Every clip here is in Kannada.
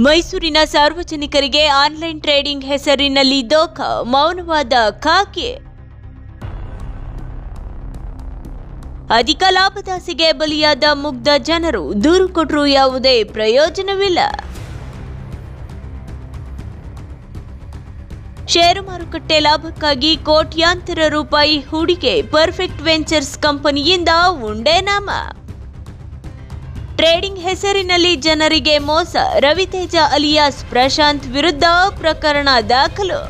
ಮೈಸೂರಿನ ಸಾರ್ವಜನಿಕರಿಗೆ ಆನ್ಲೈನ್ ಟ್ರೇಡಿಂಗ್ ಹೆಸರಿನಲ್ಲಿ ದೋಖ, ಮೌನವಾದ ಖಾಕಿ. ಅಧಿಕ ಲಾಭದಾಸಿಗೆ ಬಲಿಯಾದ ಮುಗ್ಧ ಜನರು, ದೂರು ಕೊಟ್ಟರೂ ಯಾವುದೇ ಪ್ರಯೋಜನವಿಲ್ಲ. ಷೇರು ಮಾರುಕಟ್ಟೆ ಲಾಭಕ್ಕಾಗಿ ಕೋಟ್ಯಾಂತರ ರೂಪಾಯಿ ಹೂಡಿಕೆ, ಪರ್ಫೆಕ್ಟ್ ವೆಂಚರ್ಸ್ ಕಂಪನಿಯಿಂದ ಉಂಡೆ ನಾಮ ಟ್ರೇಡಿಂಗ್ ಹೆಸರಿನಲ್ಲಿ ಜನರಿಗೆ ಮೋಸ. ರವಿತೇಜ ಅಲಿಯಾಸ್ ಪ್ರಶಾಂತ್ ವಿರುದ್ಧ ಪ್ರಕರಣ ದಾಖಲು.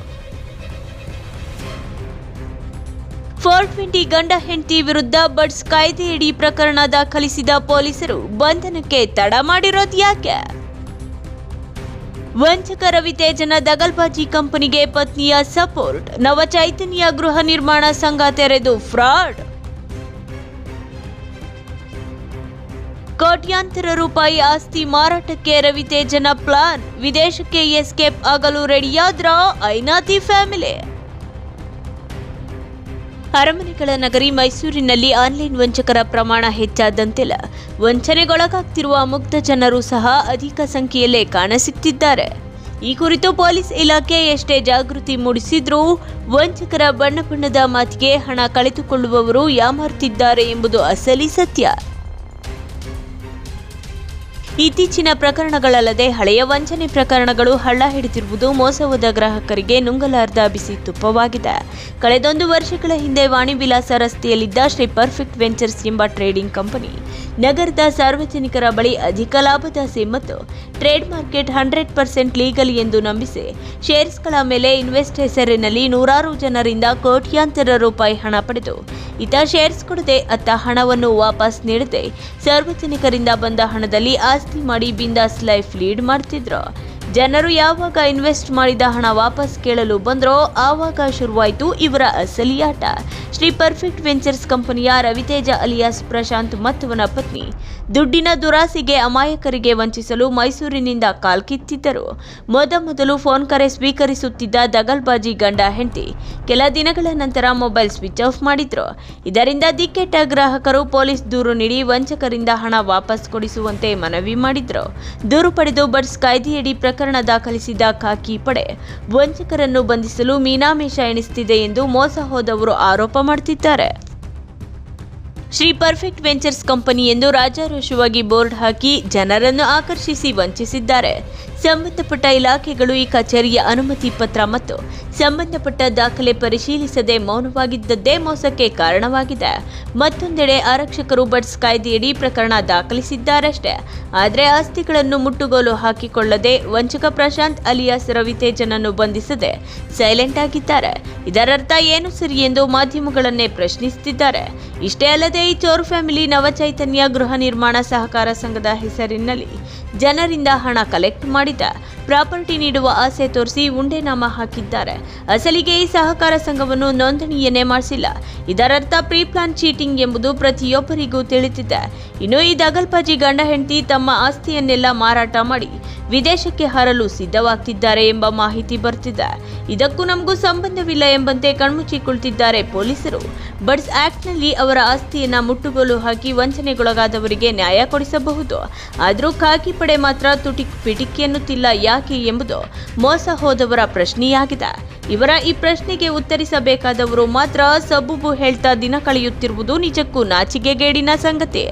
ಫೋರ್ ಟ್ವೆಂಟಿ ಗಂಡ ಹೆಂಡತಿ ವಿರುದ್ಧ ಬಡ್ಸ್ ಕಾಯ್ದೆಯಡಿ ಪ್ರಕರಣ ದಾಖಲಿಸಿದ ಪೊಲೀಸರು ಬಂಧನಕ್ಕೆ ತಡ ಮಾಡಿರೋದು ಯಾಕೆ? ವಂಚಕ ರವಿತೇಜನ ದಗಲ್ಬಾಜಿ ಕಂಪನಿಗೆ ಪತ್ನಿಯ ಸಪೋರ್ಟ್. ನವಚೈತನ್ಯ ಗೃಹ ನಿರ್ಮಾಣ ಸಂಘ ತೆರೆದು ಫ್ರಾಡ್. ಕೋಟ್ಯಾಂತರ ರೂಪಾಯಿ ಆಸ್ತಿ ಮಾರಾಟಕ್ಕೆ ರವಿತೇಜನ ಪ್ಲಾನ್. ವಿದೇಶಕ್ಕೆ ಎಸ್ಕೇಪ್ ಆಗಲು ರೆಡಿಯಾದ್ರ ಐನಾತಿ ಫ್ಯಾಮಿಲಿ. ಅರಮನೆಗಳ ನಗರಿ ಮೈಸೂರಿನಲ್ಲಿ ಆನ್ಲೈನ್ ವಂಚಕರ ಪ್ರಮಾಣ ಹೆಚ್ಚಾದಂತೆಲ್ಲ. ವಂಚನೆಗೊಳಗಾಗ್ತಿರುವ ಮುಗ್ಧ ಜನರು ಸಹ ಅಧಿಕ ಸಂಖ್ಯೆಯಲ್ಲೇ ಕಾಣಸಿಗ್ತಿದ್ದಾರೆ ಈ ಕುರಿತು ಪೊಲೀಸ್ ಇಲಾಖೆ ಎಷ್ಟೇ ಜಾಗೃತಿ ಮೂಡಿಸಿದ್ರೂ ವಂಚಕರ ಬಣ್ಣ ಬಣ್ಣದ ಮಾತಿಗೆ ಹಣ ಕಳೆದುಕೊಳ್ಳುವವರು ಯಾಮಾರುತ್ತಿದ್ದಾರೆ ಎಂಬುದು ಅಸಲಿ ಸತ್ಯ. ಇತ್ತೀಚಿನ ಪ್ರಕರಣಗಳಲ್ಲದೆ ಹಳೆಯ ವಂಚನೆ ಪ್ರಕರಣಗಳು ಹಳ್ಳ ಹಿಡಿದಿರುವುದು ಮೋಸವಾದ ಗ್ರಾಹಕರಿಗೆ ನುಂಗಲಾರ್ಧ ಬಿಸಿ ತುಪ್ಪವಾಗಿದೆ. ಕಳೆದೊಂದು ವರ್ಷಗಳ ಹಿಂದೆ ವಾಣಿವಿಲಾಸ ರಸ್ತೆಯಲ್ಲಿದ್ದ ಶ್ರೀ ಪರ್ಫೆಕ್ಟ್ ವೆಂಚರ್ಸ್ ಎಂಬ ಟ್ರೇಡಿಂಗ್ ಕಂಪನಿ, ನಗರದ ಸಾರ್ವಜನಿಕರ ಬಳಿ ಅಧಿಕ ಲಾಭದಾಸೆ ಮತ್ತು trade market hundred percent legal ಎಂದು ನಂಬಿಸಿ ಶೇರ್ಸ್ಗಳ ಮೇಲೆ ಇನ್ವೆಸ್ಟ್ ಹೆಸರಿನಲ್ಲಿ ನೂರಾರು ಜನರಿಂದ ಕೋಟ್ಯಾಂತರ ರೂಪಾಯಿ ಹಣ ಪಡೆದು ಇತ ಶೇರ್ಸ್ ಕೊಡದೆ ಅತ್ತ ಹಣವನ್ನು ವಾಪಸ್ ನೀಡದೆ ಸಾರ್ವಜನಿಕರಿಂದ ಬಂದ ಹಣದಲ್ಲಿ ಆಸ್ತಿ ಮಾಡಿ ಬಿಂದಾಸ್ ಲೈಫ್ ಲೀಡ್ ಮಾಡ್ತಿದ್ರು. ಜನರು ಯಾವಾಗ ಇನ್ವೆಸ್ಟ್ ಮಾಡಿದ ಹಣ ವಾಪಸ್ ಕೇಳಲು ಬಂದ್ರೋ ಆವಾಗ ಶುರುವಾಯಿತು ಇವರ ಅಸಲಿ ಆಟ ಶ್ರೀ ಪರ್ಫೆಕ್ಟ್ ವೆಂಚರ್ಸ್ ಕಂಪನಿಯ ರವಿತೇಜ ಅಲಿಯಾಸ್ ಪ್ರಶಾಂತ್ ಮತ್ತವನ ಪತ್ನಿ ದುಡ್ಡಿನ ದುರಾಸೆಗೆ ಅಮಾಯಕರಿಗೆ ವಂಚಿಸಲು ಮೈಸೂರಿನಿಂದ ಕಾಲ್ಕಿತ್ತಿದ್ದರು ಮೊದಮೊದಲು ಫೋನ್ ಕರೆ ಸ್ವೀಕರಿಸುತ್ತಿದ್ದ ದಗಲ್ಬಾಜಿ ಗಂಡ ಹೆಂಡತಿ ಕೆಲ ದಿನಗಳ ನಂತರ ಮೊಬೈಲ್ ಸ್ವಿಚ್ ಆಫ್ ಮಾಡಿದ್ರು. ಇದರಿಂದ ದಿಕ್ಕೆಟ್ಟ ಗ್ರಾಹಕರು ಪೊಲೀಸ್ ದೂರು ನೀಡಿ ವಂಚಕರಿಂದ ಹಣ ವಾಪಸ್ ಕೊಡಿಸುವಂತೆ ಮನವಿ ಮಾಡಿದ್ರು. ದೂರು ಪಡೆದು ಬಡ್ಸ್ ಕಾಯ್ದೆಯಡಿ ಪ್ರಕರಣ ದಾಖಲಿಸಿದ ಖಾಕಿ ಪಡೆ, ವಂಚಕರನ್ನು ಬಂಧಿಸಲು ಮೀನಾಮೇಷ ಎಣಿಸುತ್ತಿದೆ ಎಂದು ಮೋಸ ಹೋದವರು ಆರೋಪ ಮಾಡುತ್ತಿದ್ದಾರೆ ಶ್ರೀ ಪರ್ಫೆಕ್ಟ್ ವೆಂಚರ್ಸ್ ಕಂಪನಿ ಎಂದು ರಾಜಾರೋಷವಾಗಿ ಬೋರ್ಡ್ ಹಾಕಿ ಜನರನ್ನು ಆಕರ್ಷಿಸಿ ವಂಚಿಸಿದ್ದಾರೆ. ಸಂಬಂಧಪಟ್ಟ ಇಲಾಖೆಗಳು ಈ ಕಚೇರಿಯ ಅನುಮತಿ ಪತ್ರ ಮತ್ತು ಸಂಬಂಧಪಟ್ಟ ದಾಖಲೆ ಪರಿಶೀಲಿಸದೆ ಮೌನವಾಗಿದ್ದದ್ದೇ ಮೋಸಕ್ಕೆ ಕಾರಣವಾಗಿದೆ. ಮತ್ತೊಂದೆಡೆ ಆರಕ್ಷಕರು ಬಡ್ಸ್ ಕಾಯ್ದೆಯಡಿ ಪ್ರಕರಣ ದಾಖಲಿಸಿದ್ದಾರಷ್ಟೇ. ಆದರೆ ಆಸ್ತಿಗಳನ್ನು ಮುಟ್ಟುಗೋಲು ಹಾಕಿಕೊಳ್ಳದೆ ವಂಚಕ ಪ್ರಶಾಂತ್ ಅಲಿಯಾಸ್ ರವಿತೇಜನನ್ನು ಬಂಧಿಸದೆ ಸೈಲೆಂಟ್ ಆಗಿದ್ದಾರೆ. ಇದರರ್ಥ ಏನು ಸರಿ ಎಂದು ಮಾಧ್ಯಮಗಳನ್ನೇ ಪ್ರಶ್ನಿಸುತ್ತಿದ್ದಾರೆ ಇಷ್ಟೇ ಅಲ್ಲದೆ ಈ ಚೋರ್ ಫ್ಯಾಮಿಲಿ ನವಚೈತನ್ಯ ಗೃಹ ನಿರ್ಮಾಣ ಸಹಕಾರ ಸಂಘದ ಹೆಸರಿನಲ್ಲಿ ಜನರಿಂದ ಹಣ ಕಲೆಕ್ಟ್ ಮಾಡಿದ ಪ್ರಾಪರ್ಟಿ ನೀಡುವ ಆಸೆ ತೋರಿಸಿ ಉಂಡೆನಾಮ ಹಾಕಿದ್ದಾರೆ. ಅಸಲಿಗೆ ಈ ಸಹಕಾರ ಸಂಘವನ್ನು ನೋಂದಣಿಯನ್ನೇ ಮಾಡಿಸಿಲ್ಲ. ಇದರರ್ಥ ಪ್ರೀ ಪ್ಲಾನ್ ಚೀಟಿಂಗ್ ಎಂಬುದು ಪ್ರತಿಯೊಬ್ಬರಿಗೂ ತಿಳಿದಿದೆ. ಇನ್ನು ಈ ದಗಲ್ಪಾಜಿ ಗಂಡ ಹೆಂಡತಿ ತಮ್ಮ ಆಸ್ತಿಯನ್ನೆಲ್ಲ ಮಾರಾಟ ಮಾಡಿ ವಿದೇಶಕ್ಕೆ ಹರಲು ಸಿದ್ಧವಾಗ್ತಿದ್ದಾರೆ ಎಂಬ ಮಾಹಿತಿ ಬರ್ತಿದೆ. ಇದಕ್ಕೂ ನಮಗೂ ಸಂಬಂಧವಿಲ್ಲ ಎಂಬಂತೆ ಕಣ್ಮುಚ್ಚಿ ಕುಳಿತಿದ್ದಾರೆ ಪೊಲೀಸರು. ಬಡ್ಸ್ ಆಕ್ಟ್ನಲ್ಲಿ ಅವರ ಆಸ್ತಿಯನ್ನು ಮುಟ್ಟುಗೋಲು ಹಾಕಿ ವಂಚನೆಗೊಳಗಾದವರಿಗೆ ನ್ಯಾಯ ಕೊಡಿಸಬಹುದು. ಆದರೂ ಖಾಕಿ ಪಡೆ ಮಾತ್ರ ತುಟಿ ಪಿಟಿಕಿ ಎನ್ನುತ್ತಿಲ್ಲ ಯಾಕೆ ಎಂಬುದು ಮೋಸ ಹೋದವರ ಪ್ರಶ್ನೆಯಾಗಿದೆ. ಇವರ ಈ ಪ್ರಶ್ನೆಗೆ ಉತ್ತರಿಸಬೇಕಾದವರು ಮಾತ್ರ ಸಬೂಬು ಹೇಳ್ತಾ ದಿನ ಕಳೆಯುತ್ತಿರುವುದು ನಿಜಕ್ಕೂ ನಾಚಿಗೆಗೇಡಿನ ಸಂಗತಿ.